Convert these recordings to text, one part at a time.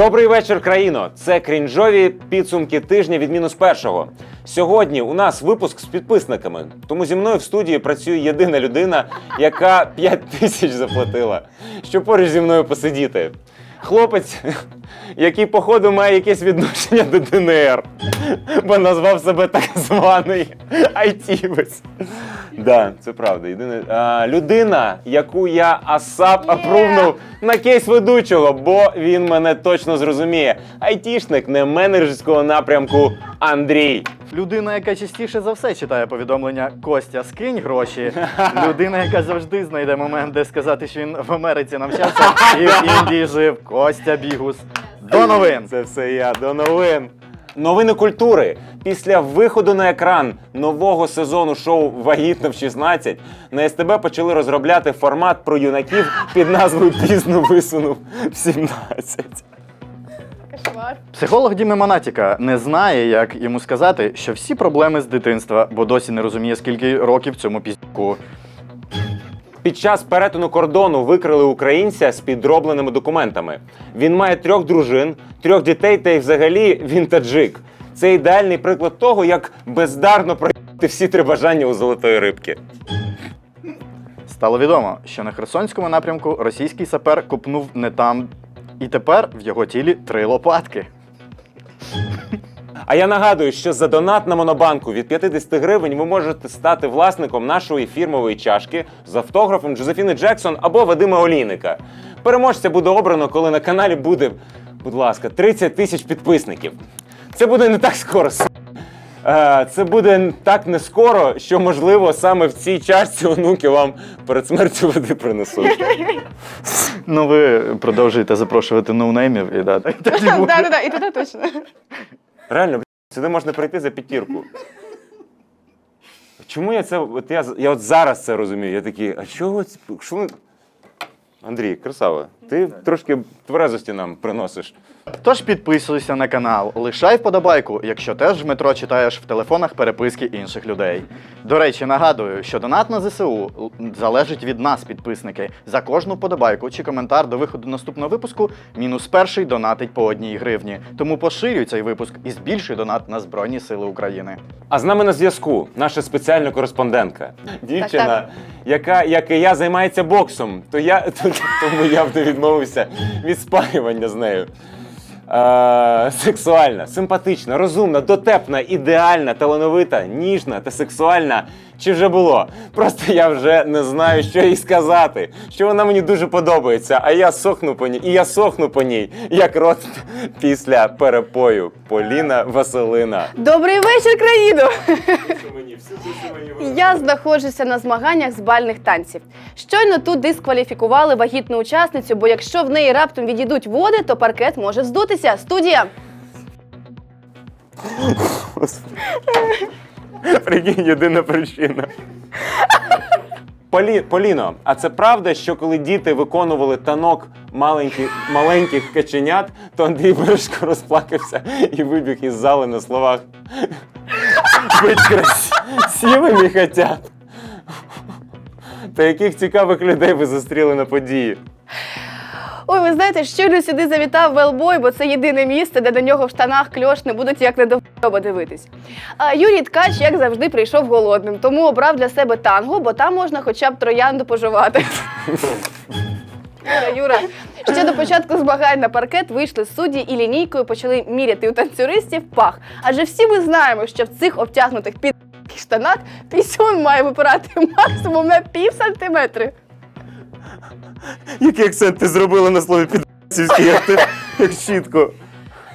Добрий вечір, країно! Це крінжові підсумки тижня від мінус першого. Сьогодні у нас випуск з підписниками. Тому зі мною в студії працює єдина людина, яка 5 тисяч заплатила, щоб поруч зі мною посидіти. Хлопець, який, походу, має якесь відношення до ДНР, бо назвав себе так званий айтівець. Да, це правда. Єдине, а, людина, яку я асап апрувнув на кейс ведучого, бо він мене точно зрозуміє. Айтішник не менеджерського напрямку Андрій. Людина, яка частіше за все читає повідомлення Костя, скинь гроші. Людина, яка завжди знайде момент, де сказати, що він в Америці навчався і в Індії жив. Костя Бігус. До новин. Це все я до новин. Новини культури. Після виходу на екран нового сезону шоу Вагітна в 16 на СТБ почали розробляти формат про юнаків під назвою Пізно висунув в 17. Кошмар. Психолог Діми Монатіка не знає, як йому сказати, що всі проблеми з дитинства, бо досі не розуміє, скільки років цьому піздюку. Під час перетину кордону викрили українця з підробленими документами. Він має трьох дружин, трьох дітей та й взагалі він таджик. Це ідеальний приклад того, як бездарно проїхати всі три бажання у золотої рибки. Стало відомо, що на Херсонському напрямку російський сапер купнув не там, і тепер в його тілі три лопатки. А я нагадую, що за донат на монобанку від 50 гривень ви можете стати власником нашої фірмової чашки з автографом Джозефіни Джексон або Вадима Олійника. Переможця буде обрано, коли на каналі буде, будь ласка, 30 тисяч підписників. Це буде не так скоро. Е, Це буде так не скоро, що можливо саме в цій чашці онуки вам перед смертю води принесуть. Ну, ви продовжуєте запрошувати ноунеймів і да, Да-да-да, і туди точно. Реально, сюди можна прийти за п'ятірку. Чому я це. От я, я от зараз це розумію. Я такий, а чого? ці- Що ви... Андрій, красава, ти трошки тверезості нам приносиш. Тож підписуйся на канал, лишай вподобайку, якщо теж в метро читаєш в телефонах переписки інших людей. До речі, нагадую, що донат на ЗСУ залежить від нас, підписники. За кожну вподобайку чи коментар до виходу наступного випуску мінус перший донатить по одній гривні. Тому поширюй цей випуск і збільшуй донат на Збройні Сили України. А з нами на зв'язку наша спеціальна кореспондентка. Дівчина, Так, яка, як і я, займається боксом, то я, тому я б не відмовився від спарювання з нею. Е, сексуальна, симпатична, розумна, дотепна, ідеальна, талановита, ніжна та сексуальна. Чи вже було? Просто я вже не знаю, що їй сказати. Що вона мені дуже подобається, а я сохну по ній, і я сохну по ній, як рот після перепою. Поліна Василина. Добрий вечір, країно! Я знаходжуся на змаганнях з бальних танців. Щойно тут дискваліфікували вагітну учасницю, бо якщо в неї раптом відійдуть води, то паркет може здутися. Студія. Прикинь, єдина причина. Полі, Поліно, а це правда, що коли діти виконували танок маленьких, маленьких каченят, то Андрій Бережко розплакався і вибіг із зали на словах «Быть красивими хотят. Та яких цікавих людей ви зустріли на події? Ой, ви знаєте, щойно сюди завітав велбой, бо це єдине місце, де до нього в штанах кльош не будуть як не до дивитись. А Юрій Ткач, як завжди, прийшов голодним, тому обрав для себе танго, бо там можна хоча б троянду поживати. Юра, Юра, ще до початку змагань на паркет вийшли судді і лінійкою почали міряти у танцюристів пах. Адже всі ми знаємо, що в цих обтягнутих під штанах пісюн має випирати максимум на пів сантиметри. Який акцент ти зробила на слові підсівський, як ти як чітко.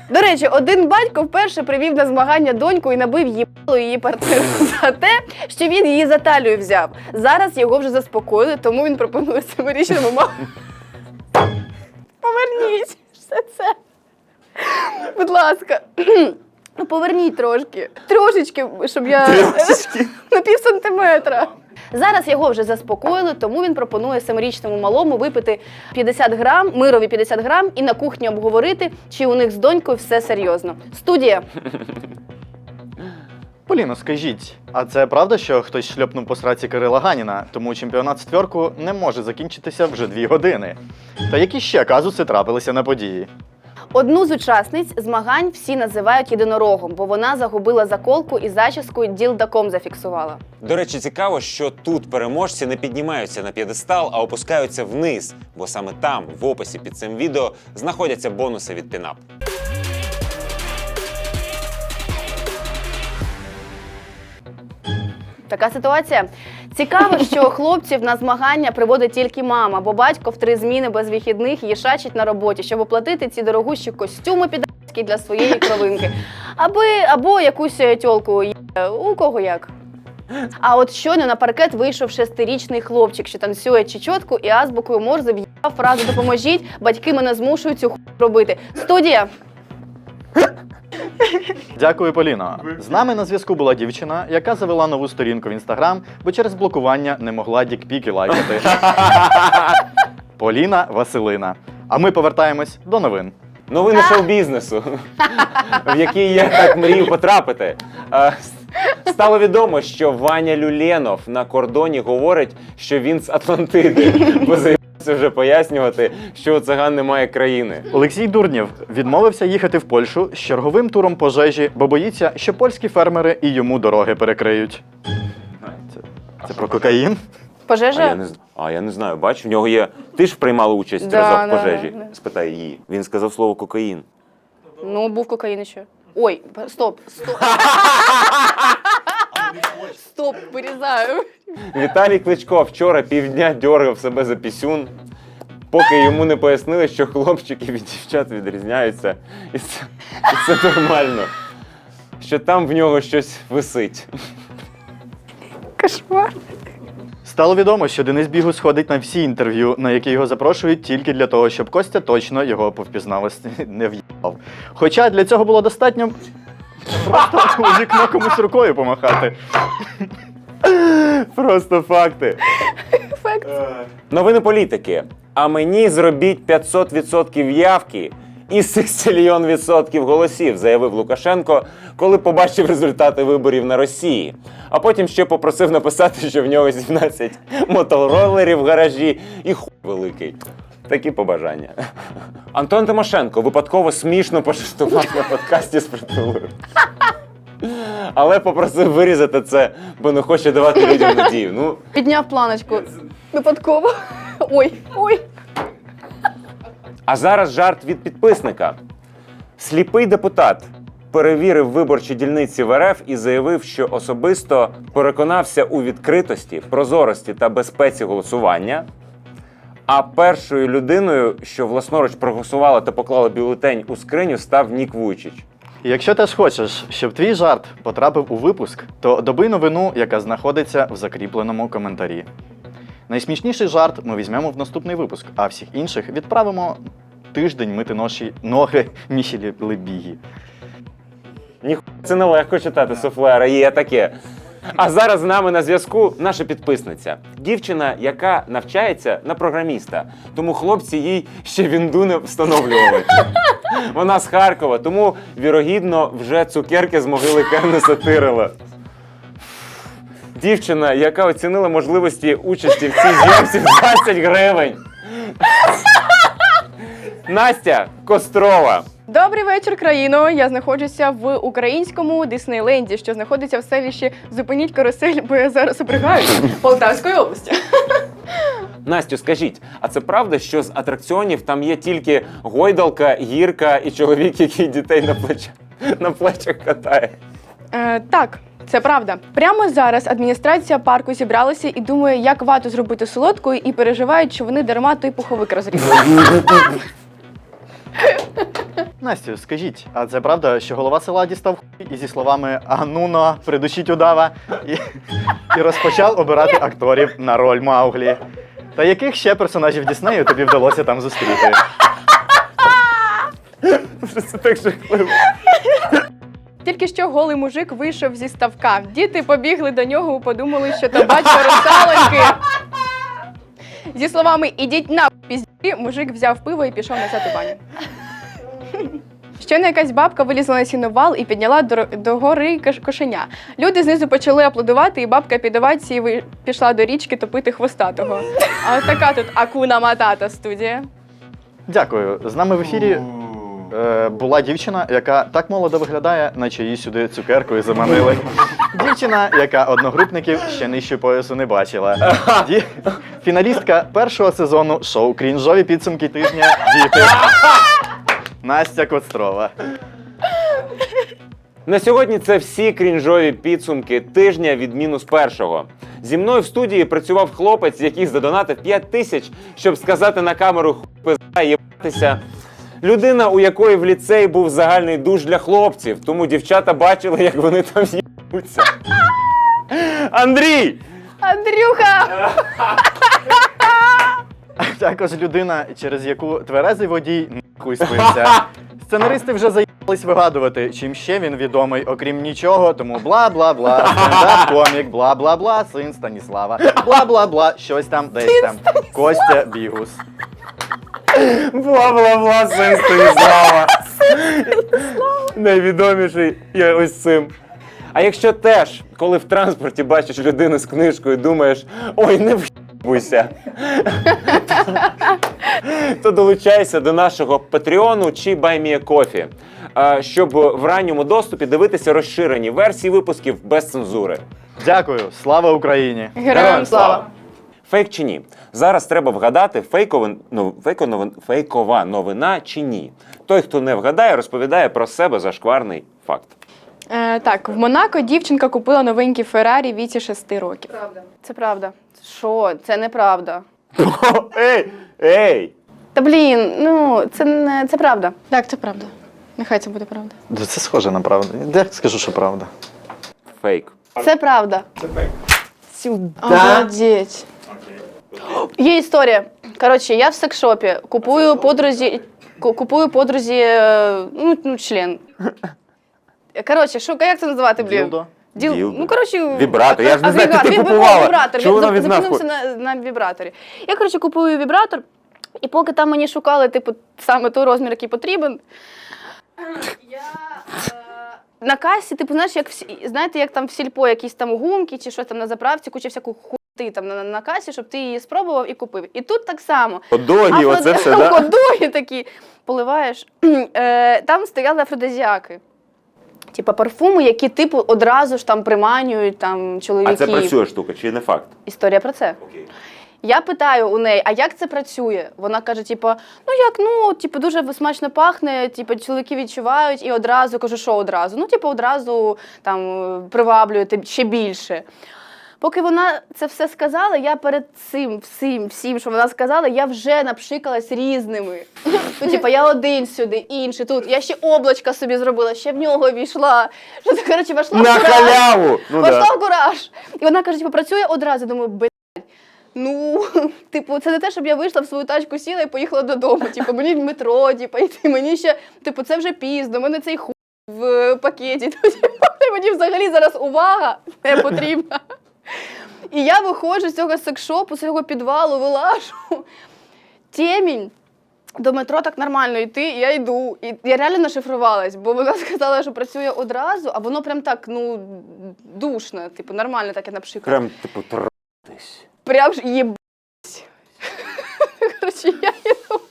До речі, один батько вперше привів на змагання доньку і набив їбало її партнеру за те, що він її за талію взяв. Зараз його вже заспокоїли, тому він пропонує семирічному маму. Поверніть все це. Будь ласка. Ну, поверніть трошки. Трошечки, щоб я Трошечки? на пів сантиметра. Зараз його вже заспокоїли, тому він пропонує семирічному малому випити 50 грам, мирові 50 грам, і на кухні обговорити, чи у них з донькою все серйозно. Студія. Поліно, скажіть, а це правда, що хтось шльопнув по сраці Кирила Ганіна, тому чемпіонат з не може закінчитися вже дві години? Та які ще казуси трапилися на події? Одну з учасниць змагань всі називають єдинорогом, бо вона загубила заколку і зачіску ділдаком зафіксувала. До речі, цікаво, що тут переможці не піднімаються на п'єдестал, а опускаються вниз, бо саме там, в описі під цим відео, знаходяться бонуси від пінап. Така ситуація. Цікаво, що хлопців на змагання приводить тільки мама, бо батько в три зміни без вихідних їшачить на роботі, щоб оплатити ці дорогущі костюми підарські для своєї кровинки. Аби або якусь е, тьолку у кого як. А от щойно на паркет вийшов шестирічний хлопчик, що танцює чечотку і азбукою Морзе в'їхав фразу Допоможіть, батьки мене змушують цю ху робити. Студія. Дякую, Поліно. З нами на зв'язку була дівчина, яка завела нову сторінку в інстаграм, бо через блокування не могла дікпіки лайкати. Поліна Василина. А ми повертаємось до новин. Новини шоу-бізнесу, в який я так мрію потрапити. Е, Стало відомо, що Ваня Люленов на кордоні говорить, що він з Атлантиди, заявився вже пояснювати, що у циган немає країни. Олексій Дурнєв відмовився їхати в Польщу з черговим туром пожежі, бо боїться, що польські фермери і йому дороги перекриють. Це, це про кокаїн? А я не з- а я не знаю, бач, в нього є. Ти ж приймала участь Да, в да, пожежі. да. Спитай її. Він сказав слово кокаїн. Ну, був кокаїн ще. Ой, стоп, стоп. Стоп, вирізаю. Віталій Кличко вчора півдня дьоргав себе за пісюн, поки йому не пояснили, що хлопчики від дівчат відрізняються. І це, і це нормально. Що там в нього щось висить. Кошмар. Стало відомо, що Денис Бігус ходить на всі інтерв'ю, на які його запрошують тільки для того, щоб Костя точно його по впізнавості не в'їбав. Хоча для цього було достатньо просто у вікно комусь рукою помахати. Просто факти. Факт. Новини політики. А мені зробіть 500% явки і сексільйон відсотків голосів, заявив Лукашенко, коли побачив результати виборів на Росії. А потім ще попросив написати, що в нього 17 моторолерів в гаражі і хуй великий. Такі побажання. Антон Тимошенко випадково смішно пожартував на подкасті з притулою. Але попросив вирізати це, бо не хоче давати людям надію. Ну, Підняв планочку. Випадково. Ой, ой. А зараз жарт від підписника. Сліпий депутат перевірив виборчі дільниці в РФ і заявив, що особисто переконався у відкритості, прозорості та безпеці голосування. А першою людиною, що власноруч проголосувала та поклала бюлетень у скриню, став Нік Вуйчич. Якщо теж хочеш, щоб твій жарт потрапив у випуск, то доби новину, яка знаходиться в закріпленому коментарі. Найсмішніший жарт ми візьмемо в наступний випуск, а всіх інших відправимо тиждень мити ноші ноги Мішелі Лебігі. Ніхуя це нелегко читати суфлера, є таке. А зараз з нами на зв'язку наша підписниця. Дівчина, яка навчається на програміста. Тому хлопці їй ще вінду не встановлювали. Вона з Харкова, тому вірогідно вже цукерки з могили Кен сатирила. Дівчина, яка оцінила можливості участі в цій зйомці в 20 гривень. Настя Кострова. Добрий вечір, країно. Я знаходжуся в українському Диснейленді, що знаходиться в селищі Зупиніть карусель, бо я зараз обригаюсь Полтавської області. Настю, скажіть, а це правда, що з атракціонів там є тільки гойдалка, гірка і чоловік, який дітей на плечах на плечах катає? Е, так, це правда. Прямо зараз адміністрація парку зібралася і думає, як вату зробити солодкою, і переживають, що вони дарма той пуховик розрізали. Настю, скажіть, а це правда, що голова села дістав хуй і зі словами Ануно, придушіть удава і, і розпочав обирати акторів на роль Мауглі? Та яких ще персонажів Діснею тобі вдалося там зустріти? Це так жахливо. Тільки що голий мужик вийшов зі ставка. Діти побігли до нього, подумали, що то батько русалоньки. Зі словами Ідіть на пізді, мужик взяв пиво і пішов назад у баню. Щойно якась бабка вилізла на сіновал і підняла до, до гори кошеня. Люди знизу почали аплодувати, і бабка під овації ви- пішла до річки топити хвостатого. А от така тут акуна матата студія. Дякую. З нами в ефірі Е, була дівчина, яка так молодо виглядає, наче її сюди цукеркою заманили. Дівчина, яка одногрупників ще нижче поясу не бачила. Ді... Фіналістка першого сезону шоу Крінжові підсумки тижня Діти. Настя Кострова. На сьогодні це всі крінжові підсумки тижня від мінус першого. Зі мною в студії працював хлопець, який задонатив 5 тисяч, щоб сказати на камеру «Хуй пизда єбатися. Людина, у якої в ліцеї був загальний душ для хлопців, тому дівчата бачили, як вони там їбуться. Андрій! Андрюха! Також людина, через яку тверезий водій нахуй спився. Сценаристи вже заїбались вигадувати, чим ще він відомий, окрім нічого, тому бла-бла-бла, стендап-комік, бла-бла-бла, син Станіслава, бла-бла-бла, щось там, десь там. Костя Бігус. Бла-бла-бла, син Станіслава. Найвідоміший я ось цим. А якщо теж, коли в транспорті бачиш людину з книжкою, думаєш, ой, не в'їбуйся, то долучайся до нашого Патреону чи Кофі, щоб в ранньому доступі дивитися розширені версії випусків без цензури. Дякую, слава Україні! Героям слава! Фейк чи ні? Зараз треба вгадати, фейковин, ну, фейко новин, фейкова новина чи ні. Той, хто не вгадає, розповідає про себе зашкварний факт. Е, так, в Монако дівчинка купила новенький Феррарі віці 6 років. Це правда. Що? Це неправда. ей! Ей! Та блін, ну це не це правда. Так, це правда. Нехай це буде правда. Да Це схоже на правду. Я скажу, що правда. Фейк. Це правда. Сюда. Обалдеть. Є історія. Коротше, я в секшопі купую подрузі, купую подрузі, е, ну, ну член. Коротше, що як це називати, блін? Ділдо? Діл... Ділдо. Ну, коротше, Вібратор. Я ж не знаю, ти купувала. Вібратор. Чого вона від нас на, на вібраторі. Я, коротше, купую вібратор, і поки там мені шукали, типу, саме той розмір, який потрібен. Я е, на касі, типу, знаєш, як всі, знаєте, як там в сільпо якісь там гумки чи щось там на заправці, куча всяку хуйти там на, на касі, щоб ти її спробував і купив. І тут так само. Подогі, оце все, да? Такі поливаєш. Е, Там стояли афродизіаки. Типа парфуми, які типу одразу ж там приманюють там А це працює штука, чи не факт? Історія про це. Окей. Я питаю у неї, а як це працює? Вона каже: типу, ну як, ну, типу, дуже смачно пахне, типу, чоловіки відчувають і одразу кажу, що одразу? Ну, типу, одразу там приваблює ще більше. Поки вона це все сказала, я перед цим всім, всім, що вона сказала, я вже напшикалась різними. Ну, типу, я один сюди, інший тут. Я ще облачка собі зробила, ще в нього війшла. Що це, коротше, вийшла в На кураж. халяву! Ну, да. в кураж. І вона каже, типу, працює одразу. Думаю, блядь. Ну, типу, це не те, щоб я вийшла в свою тачку, сіла і поїхала додому. Типу, мені в метро, типу, йти, мені ще, типу, це вже пізно, в мене цей хуй в пакеті. Типу, мені взагалі зараз увага не потрібна. І я виходжу з цього секшопу, з цього підвалу, вилажу. Темінь. До метро так нормально йти, і я йду. І я реально нашифрувалась, бо вона сказала, що працює одразу, а воно прям так, ну, душно, типу, нормально так я напшикала. Прям, типу, тратись. Прям ж їбать. Коротше, я йду,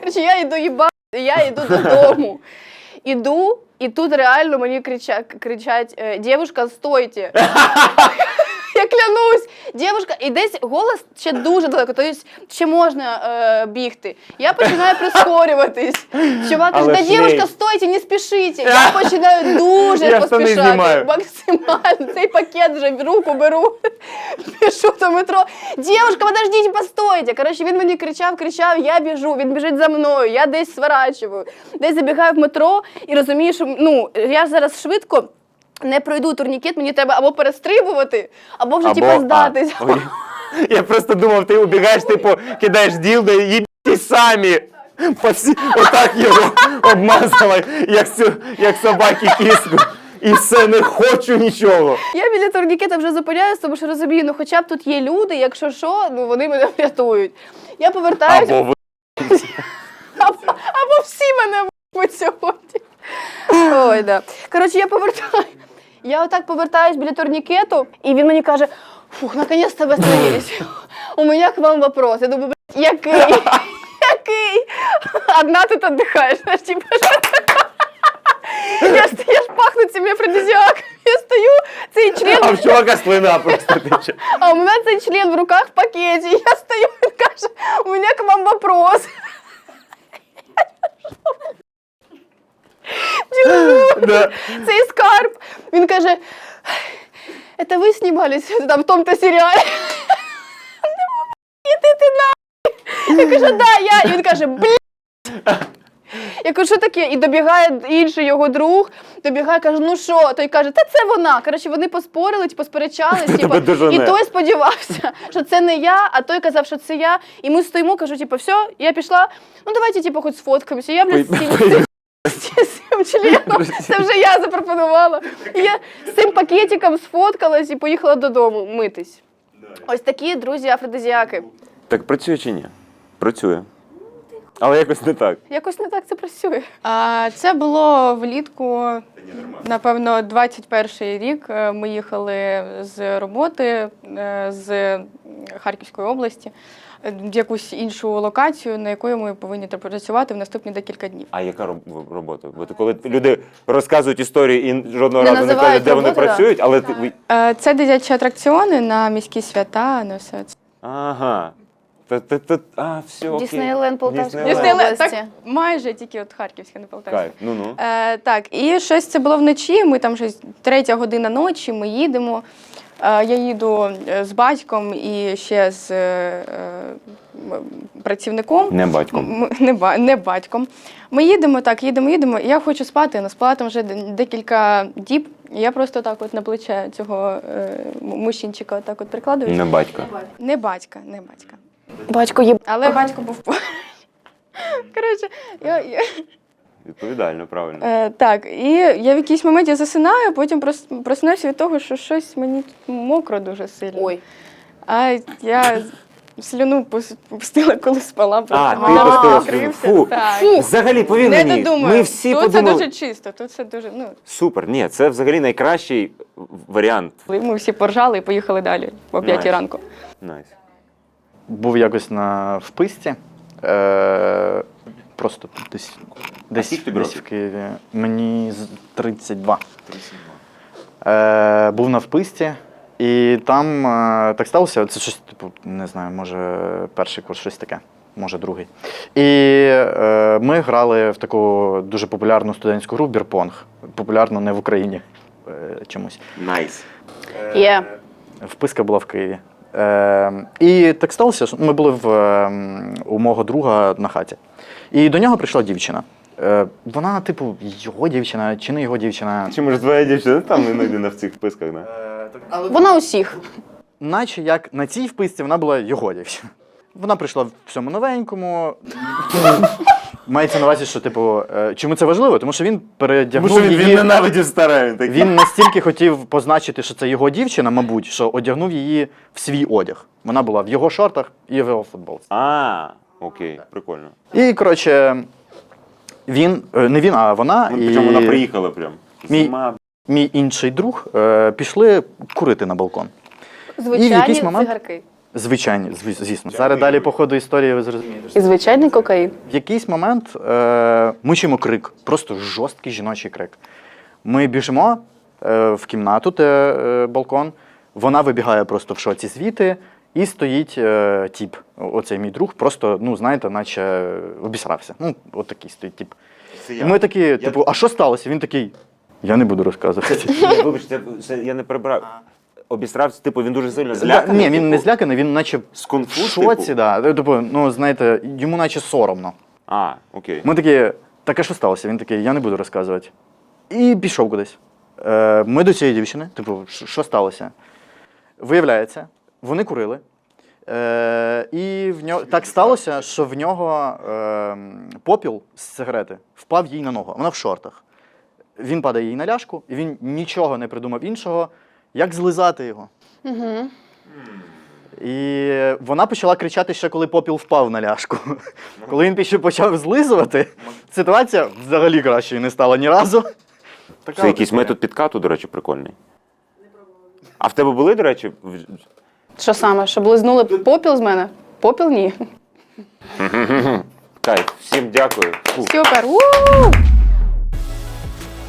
коротше, я йду їбать, я йду додому. Іду, і тут реально мені кричать, кричать е, дівушка, стойте. Я клянусь, дівушка, і десь голос ще дуже далеко, тобто ще можна е, бігти. Я починаю прискорюватись. Чувак каже, Але да ж ні. стойте, не спішіть. Я починаю дуже Я штани поспішати. знімаю. Максимально. Цей пакет вже в руку беру. Пішу до метро. Дівушка, подождіть, постойте. Коротше, він мені кричав, кричав, я біжу, він біжить за мною, я десь сворачую. Десь забігаю в метро і розумію, що ну, я зараз швидко. Не пройду турнікет, мені треба або перестрибувати, або вже типу а, ой. Я просто думав, ти убігаєш, типу, кидаєш ділдо і їбіть самі. По всі, отак його обмазала, як, цю, як собаки кіску. І все, не хочу нічого. Я біля турнікета вже зупиняюсь, тому що розумію, ну хоча б тут є люди, якщо що, ну вони мене врятують. Я повертаюся, Або ви. або, або всі мене вб'ють сьогодні. Ой, да. Коротше, я повертаю. Я отак повертаюсь біля турнікету, і він мені каже: фух, наконец-то ви остановились. У мене к вам вопрос. Я думаю, блядь, який? Який? одна тут типа. Я, ст- я ж пахну цим афродизіаком. Я стою, цей член, А в чувака слина просто тече. а у мене цей член в руках в пакеті. Я стою, він каже, у мене к вам вопрос. Да. Цей скарб. Він каже, це ви знімались там, в тому-то серіалі? Іди ти на. Я кажу, да, я. І він каже, блін. Я кажу, що таке? І добігає інший його друг, добігає, каже, ну що? Той каже, та це вона. Коротше, вони поспорили, типу, сперечались, типу, дожене? і той сподівався, що це не я, а той казав, що це я. І ми стоїмо, кажу, типу, все, я пішла, ну давайте, типу, хоч сфоткаємося. Я, блядь, з цим, з цим членом, це вже я запропонувала. І я з цим пакетиком сфоткалась і поїхала додому митись. Ось такі друзі афродизіаки. Так працює чи ні? Працює. Але якось не так. Якось не так це працює. А, це було влітку, напевно, 21 рік. Е, Ми їхали з роботи е, з Харківської області якусь іншу локацію, на якої ми повинні працювати в наступні декілька днів. А яка роб- робота? Бо ти- коли люди розказують історії і жодного Не разу не називають кажуть, де вони роботу, да. працюють, але ти. ви- Е, Це дитячі атракціони на міські свята, на все це. Ага. Та, та, та, а, все, окей. Діснейленд Полтавської Діснейленд. області. так, майже тільки от Харківська, не Полтавська. Кайф. Ну ну. Е, так, і щось це було вночі. Ми там щось третя година ночі, ми їдемо. Е, я їду е, з батьком і ще з е, працівником. Не батьком. Не, ба- не батьком. Ми їдемо так, їдемо, їдемо. Я хочу спати, але спала там вже декілька діб. Я просто так от на плече цього мужчинчика так от прикладую. Не батько. Не батька, не батька. Батько є. Але батько був. Коротше, я, я, Відповідально, правильно. Е, так, і я в якийсь момент я засинаю, потім прос- просинаюся від того, що щось мені мокро дуже сильно. Ой. А я слюну пус- пустила, коли спала, просто А, ти мене пустила покрився. слюну. Фу. Так. Взагалі, повір Не мені, додумаю. ми всі тут подумали. це дуже чисто, тут це дуже. Ну, Супер, ні, це взагалі найкращий варіант. ми всі поржали і поїхали далі о 5 Найс. ранку. Найс. Був якось на вписці. Е, просто десь, десь, скільки тобі десь років? в Києві. Мені з 32. Е, був на вписці, і там е, так сталося. Це щось, типу, не знаю, може перший курс, щось таке, може другий. І е, ми грали в таку дуже популярну студентську гру Бірпонг. Популярну не в Україні е, чомусь. Найс. Є. Вписка була в Києві. Е, і так сталося, що ми були в, ем, у мого друга на хаті. І до нього прийшла дівчина. Е, вона, типу, його дівчина чи не його дівчина. Чи може твоя дівчина там іноді на в цих списках, да? Вона усіх. Наче як на цій вписці вона була його дівчина. Вона прийшла в всьому новенькому. Мається на увазі, що, типу, е, чому це важливо? Тому що він передягнув її. ненавидів старе. Він. Він настільки хотів позначити, що це його дівчина, мабуть, що одягнув її в свій одяг. Вона була в його шортах і в його футболці. А, окей, прикольно. І, коротше, він, е, не він, а вона Ну, і Причому вона приїхала прям. Мій- Зима. мій інший друг е, пішли курити на балкон. Звичайні якийсь момент- цигарки. Звичайні, зві- звісно. Зараз далі по ходу історії ви зрозумієте. І звичайний кокаїн. В якийсь момент е, ми чуємо крик, просто жорсткий жіночий крик. Ми біжимо е, в кімнату, де е, балкон. Вона вибігає просто в шоці звідти, і стоїть е, тіп. Оцей мій друг, просто, ну знаєте, наче обісрався. Ну, от такий стоїть тіп. І ми такі, типу, а що сталося? Він такий. Я не буду розказувати. Вибачте, це я не прибрав. Обістрався, типу, він дуже сильно Ні, він не типу? зляканий, він наче в кунг-фу, шоці, типу? да. Типу, ну знаєте, йому наче соромно. А, окей. Ми такі, так а що сталося? Він такий, я не буду розказувати. І пішов кудись. Е, ми до цієї дівчини, типу, що що сталося? Виявляється, вони курили. Е, і в нього так сталося, що в нього е, попіл з сигарети впав їй на ногу. Вона в шортах. Він падає їй на ляшку, і він нічого не придумав іншого, як злизати його. Угу. І вона почала кричати ще коли попіл впав на ляшку. Коли він пішов почав злизувати, ситуація взагалі кращою не стала ні разу. Така Це от якийсь історія. метод підкату, до речі, прикольний. А в тебе були, до речі, в- Що саме? Щоб лизнули попіл з мене? Попіл ні. кайф. Всім дякую. Фу. Супер!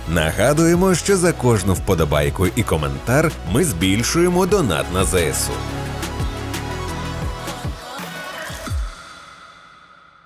Нагадуємо, що за кожну вподобайку і коментар ми збільшуємо донат на ЗСУ.